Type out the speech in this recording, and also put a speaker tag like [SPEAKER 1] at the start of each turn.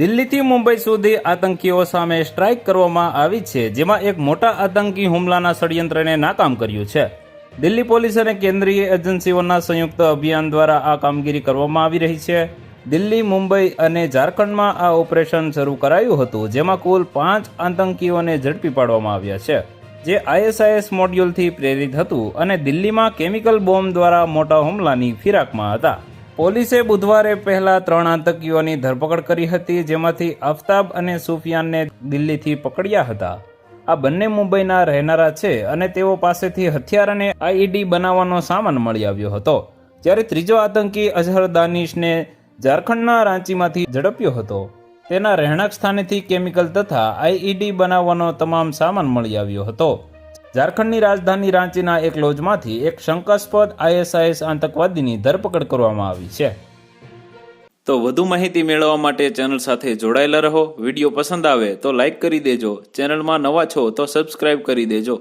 [SPEAKER 1] દિલ્હીથી મુંબઈ સુધી આતંકીઓ સામે સ્ટ્રાઇક કરવામાં આવી છે, જેમાં એક મોટા આતંકી હુમલાના ષડયંત્રને નાકામ કર્યું છે. દિલ્હી પોલીસ અને કેન્દ્રીય એજન્સીઓના સંયુક્ત અભિયાન દ્વારા આ કામગીરી કરવામાં આવી રહી છે. દિલ્હી, મુંબઈ અને ઝારખંડમાં આ ઓપરેશન શરૂ કરાયું હતું, જેમાં કુલ પાંચ આતંકીઓને ઝડપી પાડવામાં આવ્યા છે, જે આઈએસઆઈએસ મોડ્યુલથી પ્રેરિત હતું અને દિલ્હીમાં કેમિકલ બોમ્બ દ્વારા મોટા હુમલાની ફિરાકમાં હતા. પોલીસે બુધવારે પહેલા ત્રણ આતંકીઓની ધરપકડ કરી હતી, જેમાંથી આફતાબ અને સુફિયાનને દિલ્હીથી પકડ્યા હતા. આ બંને મુંબઈના રહેનારા છે અને તેઓ પાસેથી હથિયાર અને આઈઈડી બનાવવાનો સામાન મળી આવ્યો હતો, જ્યારે ત્રીજો આતંકી અઝહર દાનિશને ઝારખંડના રાંચીમાંથી ઝડપ્યો હતો. તેના રહેણાંક સ્થાનેથી કેમિકલ તથા આઈઈડી બનાવવાનો તમામ સામાન મળી આવ્યો હતો. ઝારખંડની રાજધાની રાંચીના એક લોજમાંથી એક શંકાસ્પદ આઈએસઆઈએસ આતંકવાદીની ધરપકડ કરવામાં આવી છે. તો વધુ માહિતી મેળવવા માટે ચેનલ સાથે જોડાયેલા રહો. વીડિયો પસંદ આવે તો લાઇક કરી દેજો. ચેનલમાં નવા છો તો સબસ્ક્રાઇબ કરી દેજો.